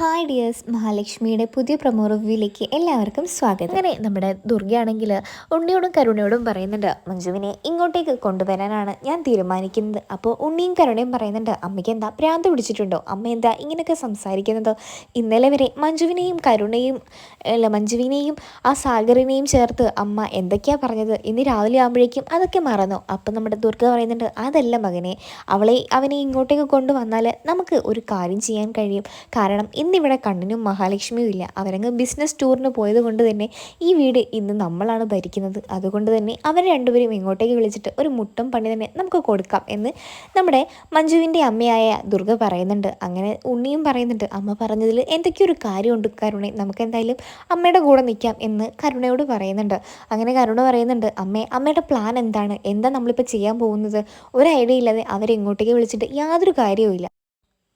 Hi dears മഹാലക്ഷ്മിയുടെ പുതിയ promo റിവ്യൂയിലേക്ക് എല്ലാവർക്കും സ്വാഗതം. അങ്ങനെ നമ്മുടെ ദുർഗയാണെങ്കിൽ ഉണ്ണിയോടും കരുണയോടും പറയുന്നുണ്ട് മഞ്ജുവിനെ ഇങ്ങോട്ടേക്ക് കൊണ്ടുവരാനാണ് ഞാൻ തീരുമാനിക്കുന്നത്. അപ്പോൾ ഉണ്ണിയും കരുണയും പറയുന്നുണ്ട് അമ്മയ്ക്ക് എന്താ ഭ്രാന്ത് പിടിച്ചിട്ടുണ്ടോ? അമ്മ എന്താ ഇങ്ങനെയൊക്കെ സംസാരിക്കുന്നത്? ഇന്നലെ വരെ മഞ്ജുവിനെയും കരുണയും അല്ല മഞ്ജുവിനെയും ആ സാഗറിനെയും ചേർത്ത് അമ്മ എന്തൊക്കെയാണ് പറഞ്ഞത്? ഇന്ന് രാവിലെ ആകുമ്പോഴേക്കും അതൊക്കെ മറന്നു. അപ്പം നമ്മുടെ ദുർഗ പറയുന്നുണ്ട് അതല്ല മകനെ അവളെ അവനെ ഇങ്ങോട്ടേക്ക് കൊണ്ടുവന്നാൽ നമുക്ക് ഒരു കാര്യം ചെയ്യാൻ കഴിയും. കാരണം ഇന്നിവിടെ കണ്ണിനും മഹാലക്ഷ്മിയും ഇല്ല. അവരങ്ങ് ബിസിനസ് ടൂറിന് പോയത് കൊണ്ട് തന്നെ ഈ വീട് ഇന്ന് നമ്മളാണ് ഭരിക്കുന്നത്. അതുകൊണ്ട് തന്നെ അവർ രണ്ടുപേരും ഇങ്ങോട്ടേക്ക് വിളിച്ചിട്ട് ഒരു മുട്ടം പണി തന്നെ നമുക്ക് കൊടുക്കാം എന്ന് നമ്മുടെ മഞ്ജുവിന്റെ അമ്മയായ ദുർഗ പറയുന്നുണ്ട്. അങ്ങനെ ഉണ്ണിയും പറയുന്നുണ്ട് അമ്മ പറഞ്ഞതിൽ എന്തൊക്കെയൊരു കാര്യമുണ്ട് കരുണ. നമുക്ക് എന്തായാലും അമ്മയുടെ കൂടെ നിൽക്കാം എന്ന് കരുണയോട് പറയുന്നുണ്ട്. അങ്ങനെ കരുണ പറയുന്നുണ്ട് അമ്മേ അമ്മയുടെ പ്ലാൻ എന്താണ്? എന്താ നമ്മളിപ്പോൾ ചെയ്യാൻ പോകുന്നത്? ഒരു ഐഡിയ ഇല്ലാതെ അവരെ ഇങ്ങോട്ടേക്ക് വിളിച്ചിട്ട് യാതൊരു കാര്യവും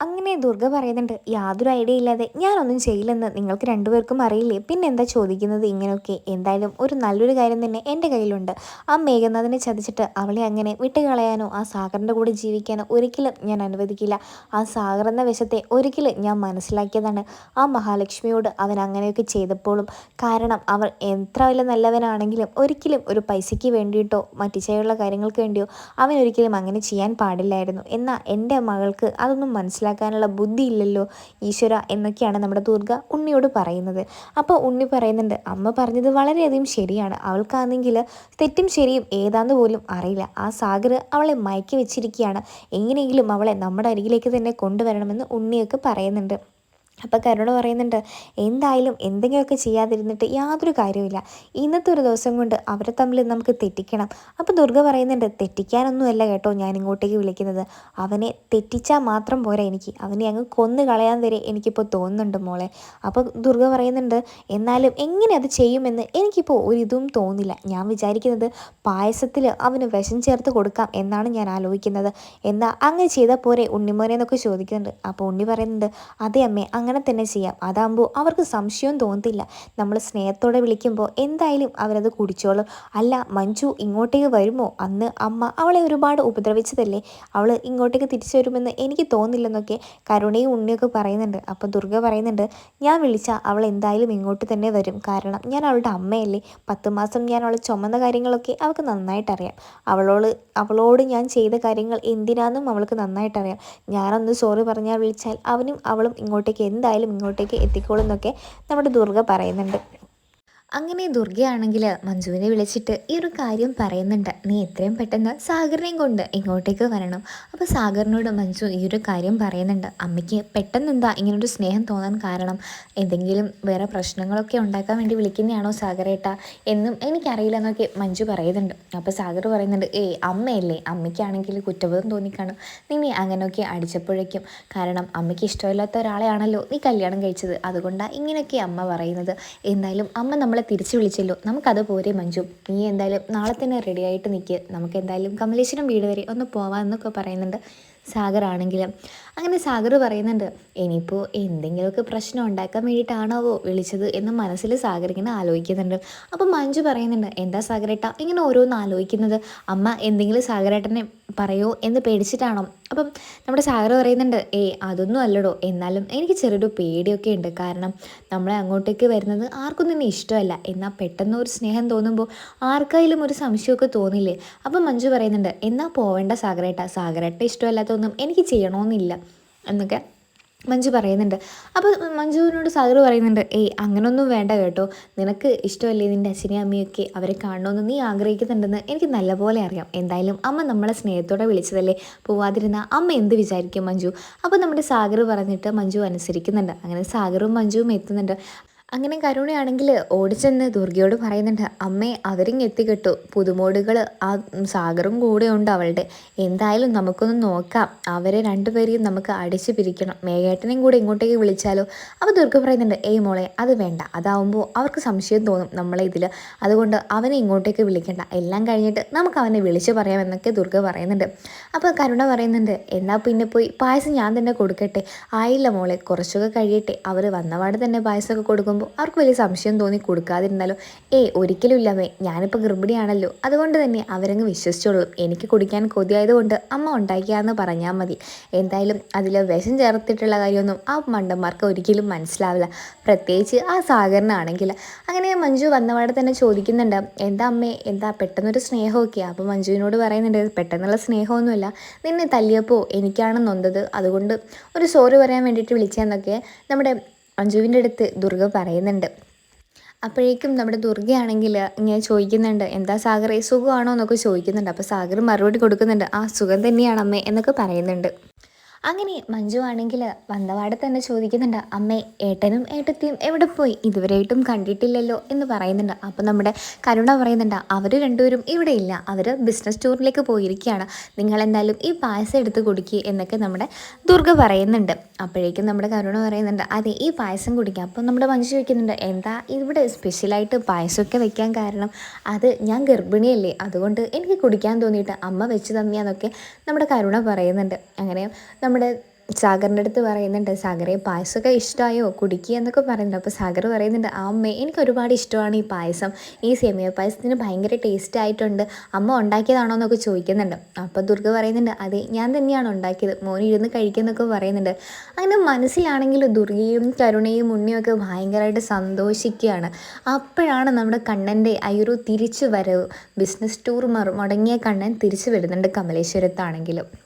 അങ്ങനെ ദുർഗ പറയുന്നുണ്ട് യാതൊരു ഐഡിയ ഇല്ലാതെ ഞാനൊന്നും ചെയ്യില്ലെന്ന് നിങ്ങൾക്ക് രണ്ടുപേർക്കും അറിയില്ലേ? പിന്നെ എന്താ ചോദിക്കുന്നത് ഇങ്ങനെയൊക്കെ? എന്തായാലും ഒരു നല്ലൊരു കാര്യം തന്നെ എന്റെ കയ്യിലുണ്ട്. ആ മേഘനാഥനെ ചതിച്ചിട്ട് അവളെ അങ്ങനെ വിട്ടുകളയാനോ ആ സാഗറിന്റെ കൂടെ ജീവിക്കാനോ ഒരിക്കലും ഞാൻ അനുവദിക്കില്ല. ആ സാഗർ എന്ന വശത്തെ ഒരിക്കലും ഞാൻ മനസ്സിലാക്കിയതാണ്. ആ മഹാലക്ഷ്മിയോട് അവൻ അങ്ങനെയൊക്കെ ചെയ്തപ്പോഴും. കാരണം അവർ എത്ര വലിയ നല്ലവനാണെങ്കിലും ഒരിക്കലും ഒരു പൈസയ്ക്ക് വേണ്ടിയിട്ടോ മറ്റു ചെയ്യുള്ള കാര്യങ്ങൾക്ക് വേണ്ടിയോ അവൻ ഒരിക്കലും അങ്ങനെ ചെയ്യാൻ പാടില്ലായിരുന്നു. എന്നാൽ എന്റെ മകൾക്ക് അതൊന്നും മനസ്സിലാക്കാനുള്ള ബുദ്ധിയില്ലല്ലോ ഈശ്വര എന്നൊക്കെയാണ് നമ്മുടെ ദുർഗ ഉണ്ണിയോട് പറയുന്നത്. അപ്പോൾ ഉണ്ണി പറയുന്നുണ്ട് അമ്മ പറഞ്ഞത് വളരെയധികം ശരിയാണ്. അവൾക്കാണെങ്കിൽ തെറ്റും ശരിയും ഏതാന്ന് പോലും അറിയില്ല. ആ സാഗർ അവളെ മയക്കി വെച്ചിരിക്കുകയാണ്. എങ്ങനെയെങ്കിലും അവളെ നമ്മുടെ അരികിലേക്ക് തന്നെ കൊണ്ടുവരണമെന്ന് ഉണ്ണിയൊക്കെ പറയുന്നുണ്ട്. അപ്പോൾ കരുണ പറയുന്നുണ്ട് എന്തായാലും എന്തെങ്കിലുമൊക്കെ ചെയ്യാതിരുന്നിട്ട് യാതൊരു കാര്യമില്ല ഇന്നത്തെ ഒരു ദിവസം കൊണ്ട് അവരെ തമ്മിൽ നമുക്ക് തെറ്റിക്കണം. അപ്പോൾ ദുർഗ പറയുന്നുണ്ട് തെറ്റിക്കാനൊന്നുമല്ല കേട്ടോ ഞാൻ ഇങ്ങോട്ടേക്ക് വിളിക്കുന്നത്. അവനെ തെറ്റിച്ചാൽ മാത്രം പോരാ എനിക്ക്. അവനെ അങ്ങ് കൊന്നു കളയാൻ വരെ എനിക്കിപ്പോൾ തോന്നുന്നുണ്ട് മോളെ. അപ്പോൾ ദുർഗ പറയുന്നുണ്ട് എന്നാലും എങ്ങനെ അത് ചെയ്യുമെന്ന് എനിക്കിപ്പോൾ ഒരിതും തോന്നില്ല. ഞാൻ വിചാരിക്കുന്നത് പായസത്തിൽ അവന് വിഷം ചേർത്ത് കൊടുക്കാം എന്നാണ് ഞാൻ ആലോചിക്കുന്നത്. എന്നാൽ അങ്ങനെ ചെയ്താൽ പോരെ ഉണ്ണിമോനെ എന്നൊക്കെ ചോദിക്കുന്നുണ്ട്. അപ്പോൾ ഉണ്ണി പറയുന്നുണ്ട് അതേ അമ്മേ അങ്ങനെ തന്നെ ചെയ്യാം. അതാകുമ്പോൾ അവർക്ക് സംശയവും തോന്നത്തില്ല. നമ്മൾ സ്നേഹത്തോടെ വിളിക്കുമ്പോൾ എന്തായാലും അവരത് കുടിച്ചോളും. അല്ല മഞ്ജു ഇങ്ങോട്ടേക്ക് വരുമോ? അന്ന് അമ്മ അവളെ ഒരുപാട് ഉപദ്രവിച്ചതല്ലേ? അവൾ ഇങ്ങോട്ടേക്ക് തിരിച്ചു വരുമെന്ന് എനിക്ക് തോന്നില്ലെന്നൊക്കെ കരുണയും ഉണ്ണിയൊക്കെ പറയുന്നുണ്ട്. അപ്പോൾ ദുർഗ പറയുന്നുണ്ട് ഞാൻ വിളിച്ചാൽ അവൾ എന്തായാലും ഇങ്ങോട്ട് തന്നെ വരും. കാരണം ഞാൻ അവളുടെ അമ്മയല്ലേ. പത്ത് മാസം ഞാൻ അവളെ ചുമന്ന കാര്യങ്ങളൊക്കെ അവൾക്ക് നന്നായിട്ടറിയാം. അവളോട് അവളോട് ഞാൻ ചെയ്ത കാര്യങ്ങൾ എന്തിനാന്നും അവൾക്ക് നന്നായിട്ടറിയാം. ഞാനൊന്ന് സോറി പറഞ്ഞാൽ വിളിച്ചാൽ അവനും അവളും ഇങ്ങോട്ടേക്ക് എന്തായാലും ഇങ്ങോട്ടേക്ക് എത്തിക്കോളും എന്നൊക്കെ നമ്മുടെ ദുർഗ പറയുന്നുണ്ട്. അങ്ങനെ ദുർഗയാണെങ്കിൽ മഞ്ജുവിനെ വിളിച്ചിട്ട് ഈ ഒരു കാര്യം പറയുന്നുണ്ട്. നീ എത്രയും പെട്ടെന്ന് സാഗറിനെയും കൊണ്ട് ഇങ്ങോട്ടേക്ക് വരണം. അപ്പോൾ സാഗറിനോട് മഞ്ജു ഈ ഒരു കാര്യം പറയുന്നുണ്ട്. അമ്മയ്ക്ക് പെട്ടെന്ന് എന്താ ഇങ്ങനൊരു സ്നേഹം തോന്നാൻ കാരണം? എന്തെങ്കിലും വേറെ പ്രശ്നങ്ങളൊക്കെ ഉണ്ടാക്കാൻ വേണ്ടി വിളിക്കുന്നതാണോ സാഗറേട്ട എന്നും എനിക്കറിയില്ല എന്നൊക്കെ മഞ്ജു പറയുന്നുണ്ട്. അപ്പോൾ സാഗർ പറയുന്നുണ്ട് ഏയ് അമ്മയല്ലേ? അമ്മയ്ക്കാണെങ്കിൽ കുറ്റബോധം തോന്നിക്കാണും. നീ അങ്ങനെയൊക്കെ അടിച്ചപ്പോഴേക്കും. കാരണം അമ്മയ്ക്ക് ഇഷ്ടമില്ലാത്ത ഒരാളെയാണല്ലോ നീ കല്യാണം കഴിച്ചത്. അതുകൊണ്ടാണ് ഇങ്ങനെയൊക്കെ അമ്മ പറയുന്നത്. എന്തായാലും അമ്മ നമ്മളെ തിരിച്ചു വിളിച്ചല്ലോ. നമുക്കത് പോരെ മഞ്ജു. നീ എന്തായാലും നാളെ തന്നെ റെഡി ആയിട്ട് നിൽക്കുക നമുക്ക് എന്തായാലും കമലേശ്വരം വീട് വരെ ഒന്ന് പോവാമെന്നൊക്കെ പറയുന്നുണ്ട് സാഗർ ആണെങ്കിലും. അങ്ങനെ സാഗർ പറയുന്നുണ്ട് ഇനിയിപ്പോൾ എന്തെങ്കിലുമൊക്കെ പ്രശ്നം ഉണ്ടാക്കാൻ വേണ്ടിയിട്ടാണാവോ വിളിച്ചത്? എന്ന് മനസ്സിൽ സാഗർ ഇങ്ങനെ ആലോചിക്കുന്നുണ്ട്. അപ്പം മഞ്ജു പറയുന്നുണ്ട് എന്താ സാഗരേട്ട ഇങ്ങനെ ഓരോന്ന് ആലോചിക്കുന്നത്. അമ്മ എന്തെങ്കിലും സാഗരേട്ടനെ പറയോ എന്ന് പേടിച്ചിട്ടാണോ? അപ്പം നമ്മുടെ സാഗർ പറയുന്നുണ്ട് ഏയ് അതൊന്നും അല്ലടോ. എന്നാലും എനിക്ക് ചെറിയൊരു പേടിയൊക്കെ ഉണ്ട്. കാരണം നമ്മളെ അങ്ങോട്ടേക്ക് വരുന്നത് ആർക്കും തന്നെ ഇഷ്ടമല്ല. എന്നാൽ പെട്ടെന്ന് ഒരു സ്നേഹം തോന്നുമ്പോൾ ആർക്കായാലും ഒരു സംശയമൊക്കെ തോന്നില്ലേ? അപ്പം മഞ്ജു പറയുന്നുണ്ട് എന്നാൽ പോവേണ്ട സാഗരേട്ട. സാഗരേട്ട ഇഷ്ടമല്ലാത്തൊന്നും എനിക്ക് ചെയ്യണമെന്നില്ല എന്നൊക്കെ മഞ്ജു പറയുന്നുണ്ട്. അപ്പോൾ മഞ്ജുവിനോട് സാഗർ പറയുന്നുണ്ട് ഏയ് അങ്ങനൊന്നും വേണ്ട കേട്ടോ. നിനക്ക് ഇഷ്ടമല്ലേ നിന്റെ അച്ഛനെയും അമ്മയൊക്കെ? അവരെ കാണണമെന്ന് നീ ആഗ്രഹിക്കുന്നുണ്ടെന്ന് എനിക്ക് നല്ലപോലെ അറിയാം. എന്തായാലും അമ്മ നമ്മളെ സ്നേഹത്തോടെ വിളിച്ചതല്ലേ? പോവാതിരുന്ന അമ്മ എന്ത് വിചാരിക്കും മഞ്ജു? അപ്പോൾ നമ്മുടെ സാഗർ പറഞ്ഞിട്ട് മഞ്ജു അനുസരിക്കുന്നുണ്ട്. അങ്ങനെ സാഗറും മഞ്ജുവും എത്തുന്നുണ്ട്. അങ്ങനെ കരുണയാണെങ്കിൽ ഓടിച്ചെന്ന് ദുർഗയോട് പറയുന്നുണ്ട് അമ്മേ അവരിങ് എത്തിക്കെട്ടു. പുതുമോടുകൾ ആ സാഗറും കൂടെ ഉണ്ട് അവളുടെ. എന്തായാലും നമുക്കൊന്ന് നോക്കാം. അവരെ രണ്ടുപേരെയും നമുക്ക് അടിച്ചു പിരിക്കണം. മേഘേട്ടനെയും കൂടെ ഇങ്ങോട്ടേക്ക് വിളിച്ചാലോ? അപ്പോൾ ദുർഗ പറയുന്നുണ്ട് ഏയ് മോളെ അത് വേണ്ട. അതാവുമ്പോൾ അവർക്ക് സംശയം തോന്നും നമ്മളെ ഇതിൽ അതുകൊണ്ട് അവനെ ഇങ്ങോട്ടേക്ക് വിളിക്കണ്ട. എല്ലാം കഴിഞ്ഞിട്ട് നമുക്ക് അവനെ വിളിച്ചു പറയാമെന്നൊക്കെ ദുർഗ പറയുന്നുണ്ട്. അപ്പോൾ കരുണ പറയുന്നുണ്ട് എന്നാൽ പിന്നെ പോയി പായസം ഞാൻ തന്നെ കൊടുക്കട്ടെ. ആയില്ല മോളെ കുറച്ചൊക്കെ കഴിയട്ടെ. അവർ വന്നപാട് തന്നെ പായസമൊക്കെ കൊടുക്കുമ്പോൾ കാണുമ്പോൾ അവർക്ക് വലിയ സംശയം തോന്നി കൊടുക്കാതിരുന്നാലോ? ഏ ഒരിക്കലും ഇല്ലമ്മേ ഞാനിപ്പോൾ ഗർഭിണിയാണല്ലോ. അതുകൊണ്ട് തന്നെ അവരങ്ങ് വിശ്വസിച്ചോളും. എനിക്ക് കുടിക്കാൻ കൊതിയായതുകൊണ്ട് അമ്മ ഉണ്ടാക്കിയാന്ന് പറഞ്ഞാൽ മതി. എന്തായാലും അതിൽ വിഷം ചേർത്തിട്ടുള്ള കാര്യമൊന്നും ആ മണ്ടന്മാർക്ക് ഒരിക്കലും മനസ്സിലാവില്ല. പ്രത്യേകിച്ച് ആ സാഗറിനാണെങ്കിൽ അങ്ങനെ മഞ്ജു വന്നപാടെ തന്നെ ചോദിക്കുന്നുണ്ട്. എന്താ അമ്മേ? എന്താ പെട്ടെന്നൊരു സ്നേഹമൊക്കെ? അപ്പോൾ മഞ്ജുവിനോട് പറയുന്നുണ്ട് പെട്ടെന്നുള്ള സ്നേഹമൊന്നുമില്ല. നിന്നെ തല്ലിയപ്പോൾ എനിക്കാണ് നൊന്തത്. അതുകൊണ്ട് ഒരു സോറി പറയാൻ വേണ്ടിയിട്ട് വിളിച്ചതെന്നൊക്കെ. നമ്മുടെ മഞ്ജുവിന്റെ അടുത്ത് ദുർഗ പറയുന്നുണ്ട്. അപ്പോഴേക്കും നമ്മുടെ ദുർഗയാണെങ്കിൽ ഇങ്ങനെ ചോദിക്കുന്നുണ്ട് എന്താ സാഗറെ സുഖമാണോ? എന്നൊക്കെ ചോദിക്കുന്നുണ്ട്. അപ്പോൾ സാഗർ മറുപടി കൊടുക്കുന്നുണ്ട് ആ സുഖം തന്നെയാണ് അമ്മേ എന്നൊക്കെ പറയുന്നുണ്ട്. അങ്ങനെ മഞ്ജു ആണെങ്കിൽ വന്നപാടെ തന്നെ ചോദിക്കുന്നുണ്ട് അമ്മേ ഏട്ടനും ഏട്ടത്തിയും എവിടെ പോയി? ഇതുവരെയായിട്ടും കണ്ടിട്ടില്ലല്ലോ എന്ന് പറയുന്നുണ്ട്. അപ്പോൾ നമ്മുടെ കരുണ പറയുന്നുണ്ട് അവർ രണ്ടുപേരും ഇവിടെ ഇല്ല. അവർ ബിസിനസ് ടൂറിലേക്ക് പോയിരിക്കുകയാണ്. നിങ്ങൾ എന്തായാലും ഈ പായസം എടുത്ത് കുടിക്കുക എന്നൊക്കെ നമ്മുടെ ദുർഗ പറയുന്നുണ്ട്. അപ്പോഴേക്കും നമ്മുടെ കരുണ പറയുന്നുണ്ട് അതെ ഈ പായസം കുടിക്കാം. അപ്പോൾ നമ്മുടെ മഞ്ജു ചോദിക്കുന്നുണ്ട് എന്താ ഇവിടെ സ്പെഷ്യലായിട്ട് പായസമൊക്കെ വെക്കാൻ കാരണം? അത് ഞാൻ ഗർഭിണിയല്ലേ അതുകൊണ്ട് എനിക്ക് കുടിക്കാൻ തോന്നിയിട്ട് അമ്മ വെച്ച് തന്നെയാന്നൊക്കെ നമ്മുടെ കരുണ പറയുന്നുണ്ട്. അങ്ങനെ നമ്മുടെ സാഗറിന്റെ അടുത്ത് പറയുന്നുണ്ട് സാഗറെ പായസമൊക്കെ ഇഷ്ടമായോ? കുടിക്കുക എന്നൊക്കെ പറയുന്നുണ്ട്. അപ്പോൾ സാഗർ പറയുന്നുണ്ട് അമ്മേ എനിക്ക് ഒരുപാട് ഇഷ്ടമാണ് ഈ പായസം. ഈ സേമിയ പായസത്തിന് ഭയങ്കര ടേസ്റ്റ് ആയിട്ടുണ്ട്. അമ്മ ഉണ്ടാക്കിയതാണോ എന്നൊക്കെ ചോദിക്കുന്നുണ്ട്. അപ്പോൾ ദുർഗ പറയുന്നുണ്ട് അതെ ഞാൻ തന്നെയാണ് ഉണ്ടാക്കിയത്. മോൻ ഇരുന്ന് കഴിക്കുന്നൊക്കെ പറയുന്നുണ്ട്. അങ്ങനെ മനസ്സിലാണെങ്കിൽ ദുർഗയും കരുണയും ഉണ്ണിയൊക്കെ ഭയങ്കരമായിട്ട് സന്തോഷിക്കുകയാണ്. അപ്പോഴാണ് നമ്മുടെ കണ്ണന്റെ ആ തിരിച്ചു വരവ് ബിസിനസ് ടൂർ മുടങ്ങിയ കണ്ണൻ തിരിച്ചു വരുന്നുണ്ട് കമലേശ്വരത്താണെങ്കിലും.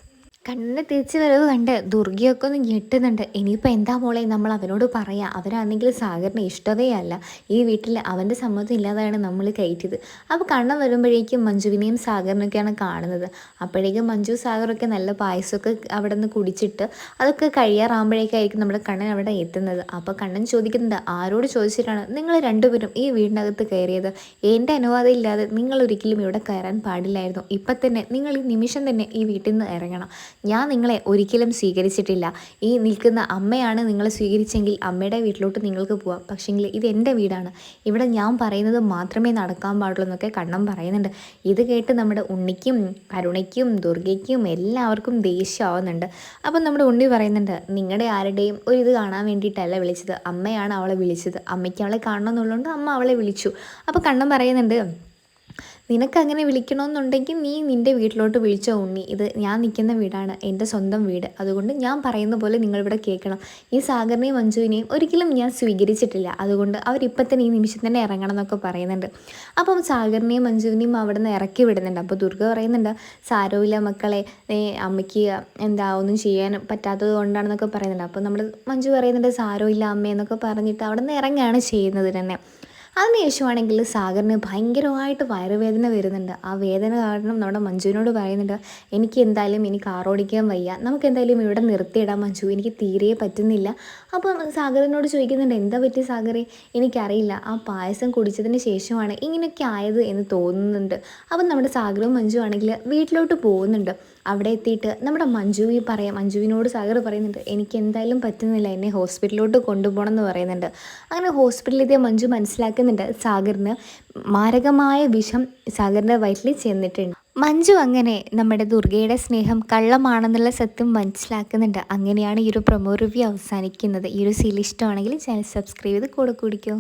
കണ്ണിന് തിരിച്ചു വരവ് കണ്ട് ദുർഗയൊക്കെ ഒന്ന് ഞെട്ടുന്നുണ്ട്. ഇനിയിപ്പോൾ എന്താ മോളെ നമ്മൾ അവനോട് പറയാം. അവരാണെങ്കിൽ സാഗറിന് ഇഷ്ടതേ അല്ല. ഈ വീട്ടിൽ അവന്റെ സമ്മതം ഇല്ലാതെയാണ് നമ്മൾ കയറ്റിയത്. അപ്പോൾ കണ്ണൻ വരുമ്പോഴേക്കും മഞ്ജുവിനെയും സാഗറിനൊക്കെയാണ് കാണുന്നത്. അപ്പോഴേക്കും മഞ്ജു സാഗറൊക്കെ നല്ല പായസമൊക്കെ അവിടെ നിന്ന് കുടിച്ചിട്ട് അതൊക്കെ കഴിയാറാകുമ്പോഴേക്കായിരിക്കും നമ്മുടെ കണ്ണൻ അവിടെ എത്തുന്നത്. അപ്പോൾ കണ്ണൻ ചോദിക്കുന്നുണ്ട് ആരോട് ചോദിച്ചിട്ടാണ് നിങ്ങൾ രണ്ടുപേരും ഈ വീടിനകത്ത് കയറിയത്? എന്റെ അനുവാദം ഇല്ലാതെ നിങ്ങൾ ഒരിക്കലും ഇവിടെ കയറാൻ പാടില്ലായിരുന്നു. ഇപ്പം തന്നെ നിങ്ങൾ ഈ നിമിഷം തന്നെ ഈ വീട്ടിൽ നിന്ന് ഇറങ്ങണം. ഞാൻ നിങ്ങളെ ഒരിക്കലും സ്വീകരിച്ചിട്ടില്ല. ഈ നിൽക്കുന്ന അമ്മയാണ് നിങ്ങളെ സ്വീകരിച്ചെങ്കിൽ അമ്മയുടെ വീട്ടിലോട്ട് നിങ്ങൾക്ക് പോവാം. പക്ഷേങ്കിൽ ഇത് എന്റെ വീടാണ്. ഇവിടെ ഞാൻ പറയുന്നത് മാത്രമേ നടക്കാൻ പാടുള്ളൂ എന്നൊക്കെ കണ്ണം പറയുന്നുണ്ട്. ഇത് കേട്ട് നമ്മുടെ ഉണ്ണിക്കും കരുണയ്ക്കും ദുർഗയ്ക്കും എല്ലാവർക്കും ദേഷ്യമാവുന്നുണ്ട്. അപ്പം നമ്മുടെ ഉണ്ണി പറയുന്നുണ്ട് നിങ്ങളുടെ ആരുടെയും ഒരു ഇത് കാണാൻ വേണ്ടിയിട്ടല്ല വിളിച്ചത്. അമ്മയാണ് അവളെ വിളിച്ചത്. അമ്മയ്ക്ക് അവളെ കാണണമെന്നുള്ളതുകൊണ്ട് അമ്മ അവളെ വിളിച്ചു. അപ്പോൾ കണ്ണം പറയുന്നുണ്ട് നിനക്കങ്ങനെ വിളിക്കണമെന്നുണ്ടെങ്കിൽ നീ നിന്റെ വീട്ടിലോട്ട് വിളിച്ചോ ഉണ്ണി. ഇത് ഞാൻ നിൽക്കുന്ന വീടാണ് എന്റെ സ്വന്തം വീട്. അതുകൊണ്ട് ഞാൻ പറയുന്ന പോലെ നിങ്ങളിവിടെ കേൾക്കണം. ഈ സാഗറിനെയും മഞ്ജുവിനെയും ഒരിക്കലും ഞാൻ സ്വീകരിച്ചിട്ടില്ല. അതുകൊണ്ട് അവരിപ്പം തന്നെ ഈ നിമിഷം തന്നെ ഇറങ്ങണം എന്നൊക്കെ പറയുന്നുണ്ട്. അപ്പം സാഗറിനെയും മഞ്ജുവിനെയും അവിടെ നിന്ന് ഇറക്കി വിടുന്നുണ്ട്. അപ്പോൾ ദുർഗ പറയുന്നുണ്ട് സാരമില്ല മക്കളെ അമ്മയ്ക്ക് എന്താ ഒന്നും ചെയ്യാൻ പറ്റാത്തത് കൊണ്ടാണെന്നൊക്കെ പറയുന്നുണ്ട്. അപ്പോൾ നമ്മൾ മഞ്ജു പറയുന്നുണ്ട് സാരമില്ല അമ്മയെന്നൊക്കെ പറഞ്ഞിട്ട് അവിടെ നിന്ന് ഇറങ്ങുകയാണ് ചെയ്യുന്നത് തന്നെ. അതിനുശേഷമാണെങ്കിൽ സാഗറിന് ഭയങ്കരമായിട്ട് വയറുവേദന വരുന്നുണ്ട്. ആ വേദന കാരണം നമ്മുടെ മഞ്ജുവിനോട് പറയുന്നുണ്ട് എനിക്ക് എന്തായാലും ഇനി കാർ ഓടിക്കാൻ വയ്യ. നമുക്ക് എന്തായാലും ഇവിടെ നിർത്തിയിടാം മഞ്ജു. എനിക്ക് തീരെ പറ്റുന്നില്ല. അപ്പോൾ സാഗറിനോട് ചോദിക്കുന്നുണ്ട് എന്താ പറ്റി സാഗറെ? എനിക്കറിയില്ല. ആ പായസം കുടിച്ചതിന് ശേഷമാണ് ഇങ്ങനെയൊക്കെ ആയത് എന്ന് തോന്നുന്നുണ്ട്. അപ്പം നമ്മുടെ സാഗറും മഞ്ജു ആണെങ്കിൽ വീട്ടിലോട്ട് പോകുന്നുണ്ട്. അവിടെ എത്തിയിട്ട് നമ്മുടെ മഞ്ജുവി പറയാം മഞ്ജുവിനോട് സാഗർ പറയുന്നുണ്ട് എനിക്ക് എന്തായാലും പറ്റുന്നില്ല എന്നെ ഹോസ്പിറ്റലിലോട്ട് കൊണ്ടുപോകണം എന്ന് പറയുന്നുണ്ട്. അങ്ങനെ ഹോസ്പിറ്റലിൽ മഞ്ജു മനസ്സിലാക്കുന്നുണ്ട് സാഗറിന് മാരകമായ വിഷം സാഗറിന്റെ വയറ്റിൽ ചെന്നിട്ടുണ്ട്. മഞ്ജു അങ്ങനെ നമ്മുടെ ദുർഗയുടെ സ്നേഹം കള്ളമാണെന്നുള്ള സത്യം മനസ്സിലാക്കുന്നുണ്ട്. അങ്ങനെയാണ് ഈ ഒരു പ്രൊമോ റിവ്യൂ അവസാനിക്കുന്നത്. ഈ ഒരു സീൽ ഇഷ്ടമാണെങ്കിൽ ചാനൽ സബ്സ്ക്രൈബ് ചെയ്ത് കൂടെ കുടിക്കോ.